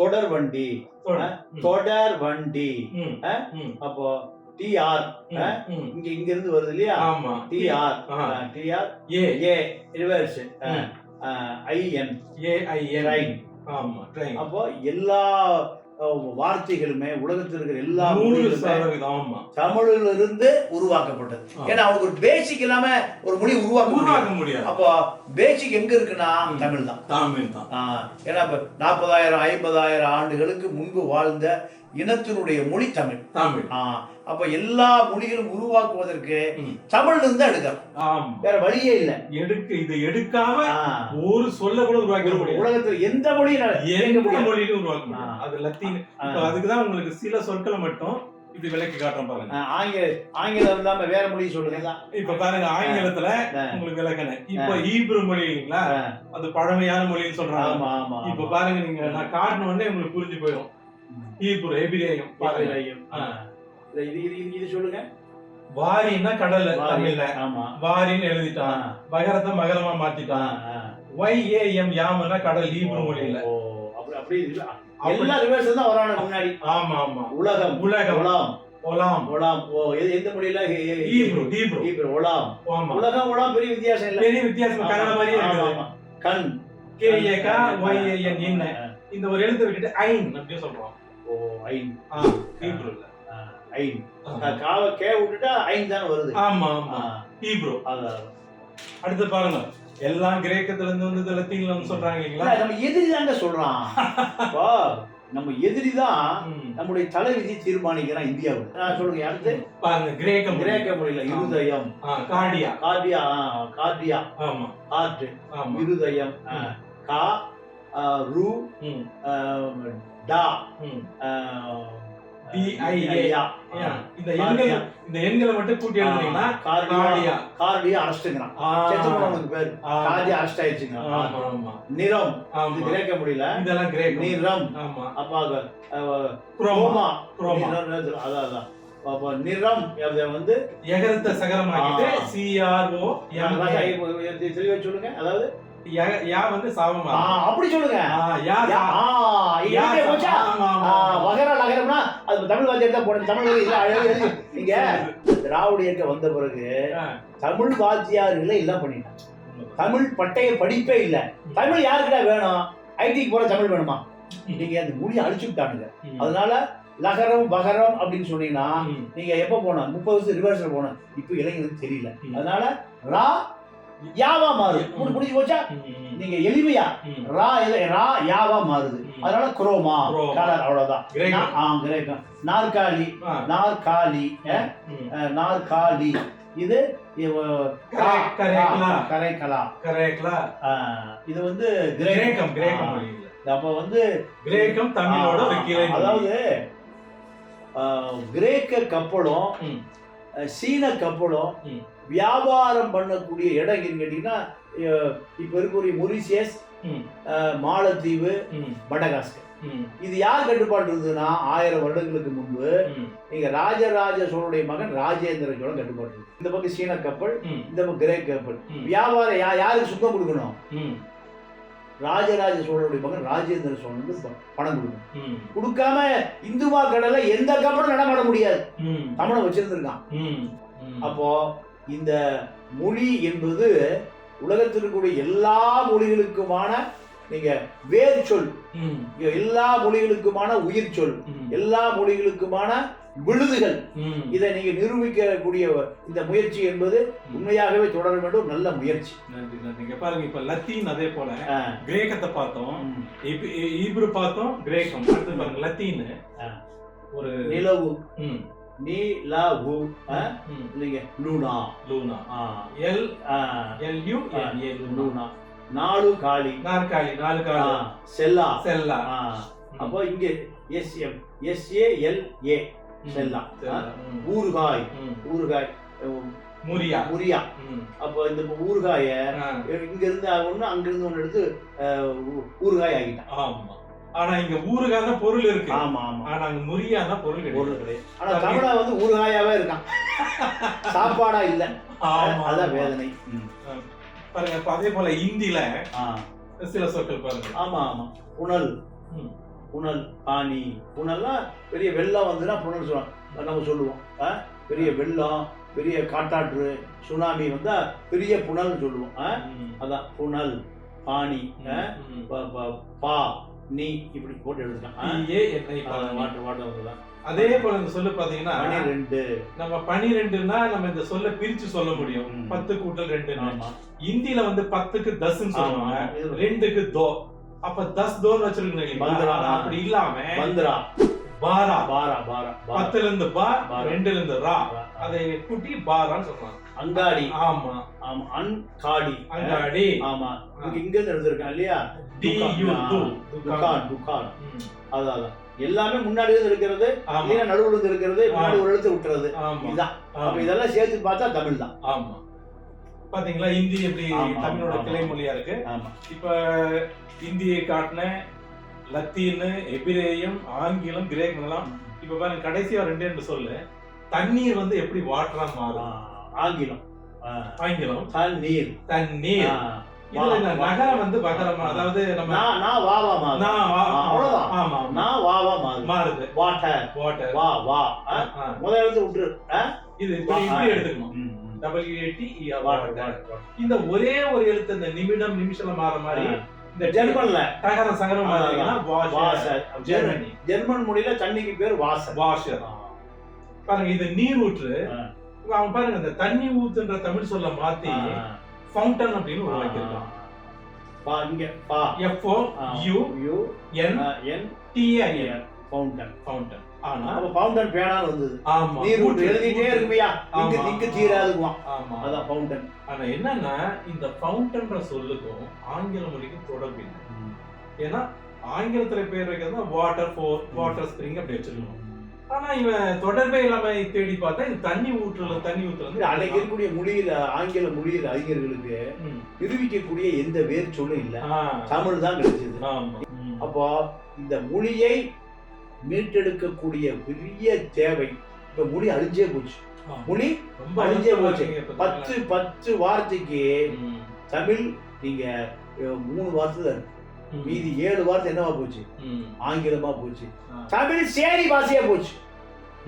தொடர் வண்டி. தொடர். வண்டி. அப்போ டிஆர். இங்க இங்க இருந்து வருது இல்லையா? ஆமா. T R. T R. A. A. Reverse. I N. A train ஆமா ட்ரெயின். அப்போ எல்லா வார்த்தைகளுமே உலகத்தில் இருக்கிற எல்லா மொழிகளுமே தமிழில் இருந்து உருவாக்கப்பட்டது. ஏன்னா அவனுக்கு ஒரு பேசிக் இல்லாம ஒரு மொழி உருவாக்க முடியாது. உருவாக்க முடியாது. அப்போ பேசிக் எங்க இருக்குன்னா. தமிழ் தான் தமிழ் தான் ஏன்னா இப்ப நாற்பதாயிரம் ஐம்பதாயிரம் ஆண்டுகளுக்கு முன்பு வாழ்ந்த இனத்தினுடைய மொழி தமிழ். தமிழ். அப்ப எல்லா மொழிகளும் உருவாக்குவதற்கு. தமிழ்ல இருந்து ஆமா. வேற வழியே இல்ல. எடுக்க இதை எடுக்காம ஒரு சொல்ல கூட உருவாக்க ஒரு முடியாது. உலகத்துல எந்த மொழியும் எந்த. மொழியிலும் உருவாக்க ஆ. முடியாது. அது லத்தீன். அதுக்குதான் உங்களுக்கு சில சொற்களை மட்டும் இது விளக்கி காட்டுறோம் பாருங்க. ஆங்கில ஆங்கிலம் இல்லாம வேற மொழி சொல்லுங்க இப்ப பாருங்க ஆங்கிலத்துல. உங்களுக்கு விளக்கணும் இப்ப ஈப்ரு மொழி இல்லைங்களா? அது பழமையான மொழின்னு சொல்றாங்க. இப்ப பாருங்க நீங்க நான் காட்டின உடனே உங்களுக்கு புரிஞ்சு போயிடும். ஈப்ரு எபிரேயம் பாருங்க. இது இது இது- இது சொல்லுங்க. வாரின்னா கடல் தமிழ்ல. ஆமா. வாரின்னு எழுதிட்டான். மகரத்தை மகரமா மாத்திட்டான். ஒய் ஏ எம் யாமன்னா கடல் ஈப்ரு மொழியில. அப்படி எல்லா ரிவர்ஸ் தான் வரான முன்னாடி. ஆமா ஆமா. உலகம். உலகம். உலாம் ஒலாம். உலாம் ஓ எந்த மொழியில? ஹே- ஹே- ஈப்ரு ஈப்ரு. ஹீப்ரு, உலாம் ஆமா. உலகம் உலாம் பெரிய வித்தியாசம் இல்ல. பெரிய வித்தியாசம். கன்னட ஆமா, ஆமா. கண். கே ஏ கா ஒய் ஏ என் இந்த ஒரு எழுத்து விட்டுட்டு ஐன் அப்படின்னு சொல்றோம். ஓ ஐன். ஆ ஹீப்ருல ஐன் காவ கே விட்டுட்டா ஐன் தானே வருது. ஆமா ஆமா. ஹீப்ரு. அடுத்து பாருங்க. எல்லாம் கிரேக்கத்துல இருந்து வந்து லத்தீன்ல வந்து சொல்றாங்க இல்லைங்களா? இல்ல, நம்ம எதிரி தாங்க சொல்றான். நம்ம எதிரி தான். நம்முடைய தலைவிதி தீர்மானிக்கிறான் இந்தியாவுக்கு நான் சொல்லுங்க அடுத்து பாருங்க கிரேக்க மொழி. கிரேக்க மொழியில இருதயம். கார்டியா. Cardia cardia. ஆமா. ஆமா. இருதயம். கா ரு டா. ம். ஆ, D-I-A. யா. ஆ, இந்த எண்கள் இந்த எண்களை மட்டும் கூட்டி எழுதுனீங்கன்னா கார்டியா. கார்டியா. அரெஸ்ட்ங்கிறான். ஆ, செத்து போனவனுக்கு பேர் கார்டியா அரெஸ்ட் ஆயிடுச்சுங்க நிறம் இது கிரேக்க மொழியில இதெல்லாம் கிரேக்கம் நிறம் ஆமா. அப்பா குரோமா. குரோமா. அதான் அதான். நிறம் வந்து எகரத்தை சகரமாக்கிட்டு தெளிவா சொல்லுங்க. அதாவது யா வந்து சாபமா. அப்படி சொல்லுங்க. யா யா, சா- ஆ, யா இங்கே சா- போச்சா? ஆமா, ஆ, ஆமா. வகர நகரம்னா அது தமிழ் வாத்தியார் தான் போடணும் தமிழ் வழி இல்ல, அழகு எழுதி. நீங்க திராவிட இயக்கம் வந்த பிறகு. தமிழ் வாத்தியார்களை எல்லாம் பண்ணிட்டாங்க தமிழ் பட்டய படிப்பே இல்ல தமிழ் யாருக்குடா வேணும் ஐடிக்கு போற தமிழ் வேணுமா நீங்க அந்த மொழியை அழிச்சு விட்டானுங்க. அதனால லகரம் வகரம் அப்படின்னு சொன்னீங்கன்னா. நீங்க எப்ப போனோம் முப்பது வருஷம் ரிவர்ஸ்ல போனோம் இப்போ இளைஞருக்கு தெரியல. அதனால ரா யாவா மாறுது. புடிச்சு போச்சா. நீங்க எளிமையா. ரா ரா யாவா மாறுது. அதனால குரோமா. கலர் அவ்வளவுதான். கிரேக்கம். நாற்காலி. நாற்காலி நாற்காலி. இது கரைக்கலா. கரைக்கலா. இது வந்து கிரேக்கம். கிரேக்கம் அப்ப வந்து கிரேக்கம் தமிழோட. அதாவது கிரேக்க கப்பலும் சீன கப்பலும். வியாபாரம் பண்ணக்கூடிய இடம் எங்கன்னு கேட்டீங்கன்னா இப்ப இருக்கக்கூடிய மொரிசியஸ் மாலத்தீவு. மடகாஸ்கர். இது யார் கட்டுப்பாடு இருந்ததுன்னா ஆயிரம் வருடங்களுக்கு முன்பு. நீங்க ராஜராஜ சோழனுடைய மகன் ராஜேந்திர சோழன் கட்டுப்பாடு இந்த பக்கம் சீன கப்பல். இந்த பக்கம் கிரேக்க கப்பல். வியாபாரம் யாருக்கு சுத்தம் கொடுக்கணும். ராஜராஜ சோழனுடைய மகன் ராஜேந்திர சோழனுக்கு பணம் கொடுக்கணும் ம். கொடுக்காம இந்துமா கடல்ல எந்த கப்பலும் நடமாட முடியாது ம். தமிழை வச்சிருந்திருக்கான். அப்போ இந்த மொழி என்பது உலகத்தில் இருக்கக்கூடிய எல்லா மொழிகளுக்குமான நீங்க வேர் சொல். எல்லா மொழிகளுக்குமான உயிர் சொல். எல்லா மொழிகளுக்குமான விழுதுகள். இதை நீங்க நிரூபிக்கக்கூடிய இந்த முயற்சி என்பது உண்மையாகவே தொடர வேண்டும். நல்ல முயற்சி. நன்றி நன்றிங்க பாருங்க இப்ப லத்தீன் அதே போல கிரேக்கத்தை பார்த்தோம். ஈப்ரு பார்த்தோம் கிரேக்கம். அடுத்து பாருங்க லத்தீன். ஒரு நிலவு. ம். நீலவு. ஆ, ம். இல்லைங்க Luna. Luna. Ah, L L U N A Luna. நாலு காளி நாற்காலி நாலு காலி. செல்லா. செல்லா. அப்போ இங்க S M S A L A. ம். செல்லா. செல்லா. ம். ஊறுகாய். ஊறுகாய் முரியா முரியா. அப்போ இந்த ஊறுகாய. இங்க இருந்து ஒண்ணு அங்க இருந்து ஒண்ணு எடுத்து ஊறுகாய் ஆகிட்டான் ஆமா ஆனா இங்க ஊறுகான பொருள் இருக்கு ஆமா ஆமா ஆனா அங்க பொருள் கிடையாது பொருள் கிடையாது ஆனா தமிழா வந்து ஊறுகாயாவே இருக்கான் சாப்பாடா இல்ல அதான். வேதனை. பாருங்க அதே போல இந்தியில சில சொற்கள் பாருங்க ஆமா ஆமா ம். புனல் பாணி புனல்னா பெரிய வெள்ளம் வந்துன்னா புனல் சொல்லுவோம் நம்ம சொல்லுவோம்? பெரிய வெள்ளம் பெரிய காட்டாற்று சுனாமி வந்தா பெரிய புனல்னு சொல்லுவோம். அதான். புனல் பாணி. ப- நீ இப்படி போட்டு வந்துதான் அதே போல இந்த சொல்லு பாத்தீங்கன்னா பனிரெண்டு. நம்ம பனிரெண்டுன்னா நம்ம இந்த சொல்ல பிரிச்சு சொல்ல முடியும். பத்து கூட்டல் ரெண்டு இந்தியில வந்து பத்துக்கு தஸ்ன்னு சொல்லுவாங்க. ரெண்டுக்கு தோ. அப்ப தஸ் தோன்னு வச்சிருக்கணும் இல்லைங்களா? பந்திரா. அப்படி இல்லாம பந்திரா பாரா. பாரா பாரா பத்துல இருந்து பா. ரெண்டுல இருந்து ரா. அதை கூட்டி பாரான்னு சொல்றாங்க. அங்காடி. ஆமா. ஆமா அன்காடி. அங்காடி. ஆமா. இங்க இருந்து எழுதிருக்கேன் இல்லையா? டி யூ துக்கான் ம். அதான். எல்லாமே முன்னாடி இருந்து இருக்கிறது நடுவுல இருந்து இருக்கிறது முன்னாடி ஒரு எழுத்து விட்டுறது. இதுதான். அப்ப. இதெல்லாம் சேர்த்து பார்த்தா தமிழ் தான் ஆமா. பாத்தீங்களா? இந்தி எப்படி தமிழோட. கிளை மொழியா இருக்கு? இப்ப இந்தியை காட்டின லத்தீன் எபிரேயம் ஆங்கிலம் கிரேக்கம் எல்லாம் இப்ப பாருங்க கடைசியா ரெண்டே ரெண்டு சொல்லு. தண்ணீர் வந்து எப்படி வாட்டரா மாறும்? ஆங்கிலம். ஆங்கிலம். தண்ணீர். தண்ணீர். நகரம் வந்து பகரமா. அதாவது நம்ம நான் வாவா மாறு நான் வா- ஆ, அவ்வளவுதான். ஆமா. நான் வாவா மாறு மாறுது. வாட்டர் வாட்டர் வா வா. ஆ, முதல் எழுத்து விட்டுரு? இது இப்படி எடுத்துக்கணும். வாட்டர். இந்த ஒரே ஒரு எழுத்து இந்த நிமிடம் நிமிஷம் மாற மாதிரி. இந்த ஜெர்மன்ல. தகர சகரம் ஜெர்மனி. ஜெர்மன். மொழியில தண்ணிக்கு பேர் வாசர். வாஷர் பாருங்க இது நீர் ஊற்று. அவன் பாருங்க இந்த தண்ணி ஊத்துன்ற தமிழ் சொல்ல மாத்தி. ஃபவுண்டன் அப்படின்னு. உருவாக்கியிருக்கான் பா இங்க பா. F O U U N N T I N fountain fountain ஆனா அப்ப ஃபவுண்டன் பேனான்னு வந்தது. ஆமா நீர் ஊற்று எழுதிட்டே. இருக்குமையா இங்க. திங்கு தீராதுக்குவான் ஆமா. அதான் ஃபவுண்டன் ஆனா என்னன்னா இந்த ஃபவுண்டன்ற சொல்லுக்கும் ஆங்கில மொழிக்கும் தொடர்பு இல்லை. ஏன்னா ஆங்கிலத்துல பேர் வைக்கிறது வாட்டர் ஃபோர் வாட்டர் ஸ்ப்ரிங் அப்படி வச்சிருக்கணும். ஆனா இவன் தொடர்பே இல்லாம தேடி பார்த்தா இது தண்ணி ஊற்றுல தண்ணி ஊற்றுல அன்னைக்கு இருக்கக்கூடிய மொழியில ஆங்கில மொழியில அறிஞர்களுக்கு நிரூபிக்கக்கூடிய எந்த வேர் சொல்லும் இல்ல தமிழ் தான் கிடைச்சது. அப்போ இந்த மொழியை மீட்டெடுக்கக்கூடிய பெரிய தேவை இப்ப மொழி அழிஞ்சே போச்சு. மொழி ரொம்ப அழிஞ்சே போச்சு. பத்து பத்து வார்த்தைக்கு. தமிழ் நீங்க மூணு வார்த்தை தான். மீதி ஏழு வார்த்தை என்னவா போச்சு. ஆங்கிலமா போச்சு. தமிழ் சேரி பாஷையா போச்சு.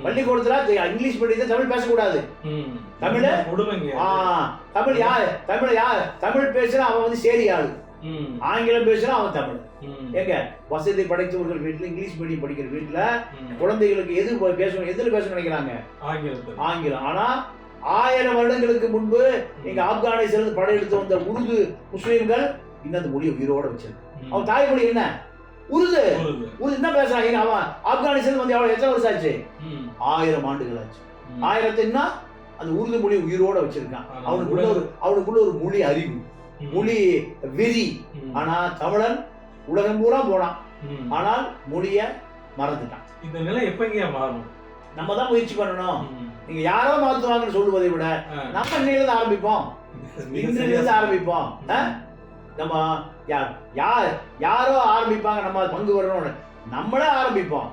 பள்ளிக்கூடத்துல இங்கிலீஷ் படிச்சா தமிழ் பேசக்கூடாது. தமிழு? தமிழ் யார் தமிழ் யார் தமிழ் பேசுனா அவன் வந்து சேரி ஆளு. ஆங்கிலம் பேசுனா அவன் தமிழ். ஏங்க வசதி படைத்தவர்கள் வீட்டுல இங்கிலீஷ் மீடியம் படிக்கிற வீட்டுல. குழந்தைகளுக்கு எது பேசணும் எதுல பேச நினைக்கிறாங்க? ஆங்கிலத்துல. ஆங்கிலம். ஆனா ஆயிரம் வருடங்களுக்கு முன்பு எங்க ஆப்கானிஸ்தான் படையெடுத்து வந்த உருது முஸ்லீம்கள் இன்னும் அந்த மொழியை உயிரோட வச்சிருக்கு. அவன் தாய்மொழி என்ன? உருது. உருது. என்ன பேசுறான்? ஏங்க அவன் ஆப்கானிஸ்தான் வந்து எவ்வளவு எத்தனை வருஷம் ஆச்சு. ஆயிரம் ஆண்டுகள் ஆச்சு. ஆயிரத்தின்னா அந்த உருது மொழி உயிரோட வச்சிருக்கான். அவனுக்குள்ள ஒரு அவனுக்குள்ள ஒரு மொழி அறிவு. மொழி வெறி. ஆனா தமிழன் உலகம் பூரா போனான். ஆனால் மொழிய மறந்துட்டான் இந்த நிலை எப்பங்கயா மாறும் நம்ம தான் முயற்சி பண்ணணும். நீங்க யாரோ மாத்துவாங்கன்னு சொல்லுவதை விட. நம்ம இன்னையிலிருந்து ஆரம்பிப்போம் இன்றிலிருந்து ஆரம்பிப்போம்? நம்ம யார் யார் யாரோ ஆரம்பிப்பாங்க நம்ம பங்கு வரணும்னு நம்மளே ஆரம்பிப்போம்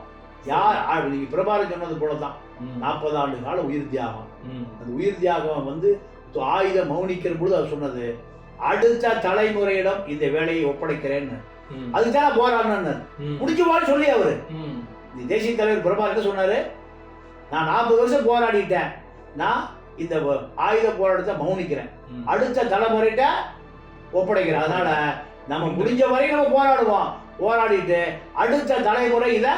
யார் நீங்க பிரபாகரன் சொன்னது போலதான். நாற்பது ஆண்டு கால உயிர் தியாகம். அந்த உயிர் தியாகம் வந்து ஆயுதம் மௌனிக்கிற பொழுது அவர் சொன்னது அடுத்த தலைமுறையிடம் இந்த வேலையை ஒப்படைக்கிறேன்னு. அதுதான் போராடினார். முடிச்சுவான்னு சொல்லி அவரு. தேசிய தலைவர் பிரபாகர் என்ன சொன்னாரு. நான் நாற்பது வருஷம் போராடிட்டேன். நான் இந்த ஆயுத போராட்டத்தை மௌனிக்கிறேன். அடுத்த தலைமுறைகிட்ட ஒப்படைக்கிறேன். அதனால நம்ம முடிஞ்ச வரையும் நம்ம போராடுவோம். போராடிட்டு அடுத்த தலைமுறை இதை.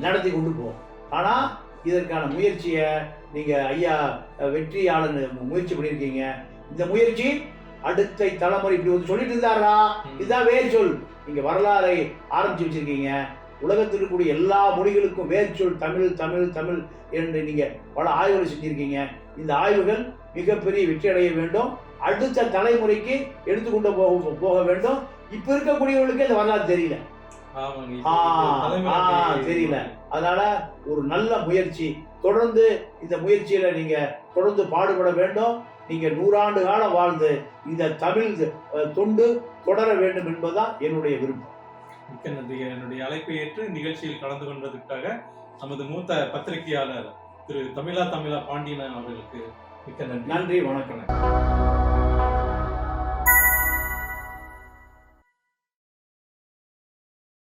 நடத்தி கொண்டு போவோம். ஆனா இதற்கான முயற்சியை நீங்க ஐயா வெற்றியாளன் முயற்சி பண்ணியிருக்கீங்க. இந்த முயற்சி அடுத்த தலைமுறை இப்படி வந்து சொல்லிட்டு இருந்தாரா. இதுதான் வேர் சொல். நீங்க வரலாறை ஆரம்பிச்சு வச்சிருக்கீங்க. உலகத்தில் இருக்கக்கூடிய எல்லா மொழிகளுக்கும் வேர் சொல் தமிழ் தமிழ் தமிழ் என்று நீங்க பல ஆய்வுகள் செஞ்சிருக்கீங்க. இந்த ஆய்வுகள் மிகப்பெரிய வெற்றி அடைய வேண்டும். அடுத்த தலைமுறைக்கு எடுத்துக்கொண்டு போக போக வேண்டும். இப்ப இருக்கக்கூடியவர்களுக்கு இந்த வரலாறு தெரியல. தெரியல. அதனால ஒரு நல்ல முயற்சி. தொடர்ந்து இந்த முயற்சியில நீங்க தொடர்ந்து பாடுபட வேண்டும். நீங்க நூறாண்டு காலம் வாழ்ந்து இந்த தமிழ் தொண்டு தொடர வேண்டும் என்பதுதான் என்னுடைய விருப்பம். மிக்க நன்றி என்னுடைய அழைப்பை ஏற்று நிகழ்ச்சியில் கலந்து கொண்டதற்காக நமது மூத்த பத்திரிகையாளர் திரு தமிழா தமிழா பாண்டியன் அவர்களுக்கு மிக்க நன்றி. நன்றி வணக்கம்.